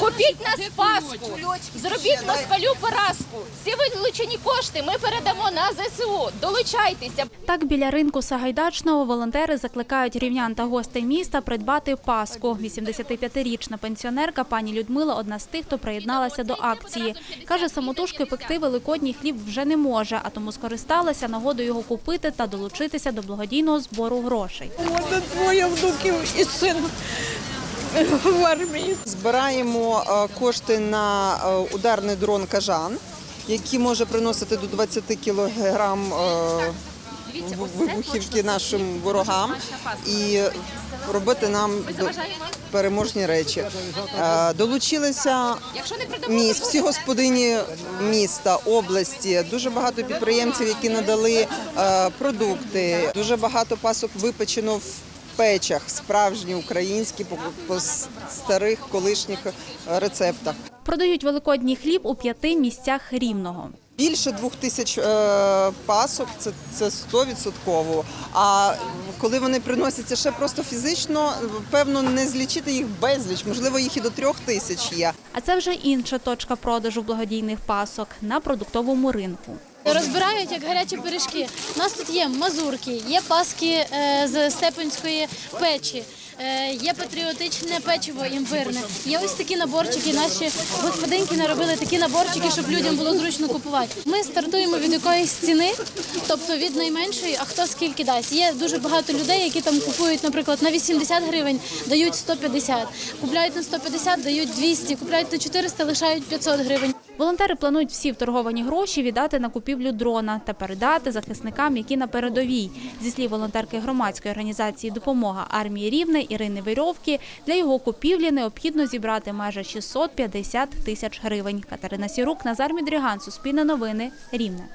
Купіть нас паску, зробіть москалю поразку. Всі вилучені кошти ми передамо на ЗСУ. Долучайтеся. Так, біля ринку Сагайдачного волонтери закликають рівнян та гостей міста придбати паску. 85-річна пенсіонерка пані Людмила одна з тих, хто приєдналася до акції. Каже, самотужки пекти великодній хліб вже не може, а тому скористалася нагодою його купити та долучитися до благодійного збору грошей. Мене двоє внуків і син в армії. Збираємо е, кошти на е, ударний дрон Кажан, який може приносити до 20 кілограм е, вибухівки нашим ворогам і робити нам переможні речі. Долучилися міст, всі господині міста, області, дуже багато підприємців, які надали продукти, дуже багато пасок випечено в печах, справжні українські по, по старих колишніх е, рецептах. Продають великодній хліб у п'яти місцях рівного. Більше двох тисяч е, пасок це, це 100%. А коли вони приносяться ще просто фізично, певно, не злічити їх безліч, можливо, їх і до трьох тисяч є. А це вже інша точка продажу благодійних пасок на продуктовому ринку. Розбирають як гарячі пиріжки. У нас тут є мазурки, є паски е, з степенської печі, е, є патріотичне печиво імбирне. Є ось такі наборчики. Наші господинки наробили такі наборчики, щоб людям було зручно купувати. Ми стартуємо від якоїсь ціни, тобто від найменшої, а хто скільки дасть. Є дуже багато людей, які там купують, наприклад, на 80 гривень, дають 150, купляють на 150, дають 200, купляють на 400, лишають 500 гривень. Волонтери планують всі вторговані гроші віддати на купівлю дрона та передати захисникам, які на передовій. Зі слів волонтерки громадської організації Допомога армії Рівне Ірини Вирьовки, для його купівлі необхідно зібрати майже 650 тисяч гривень. Катерина Сірук, Назар Мідріган, Суспільне новини, Рівне.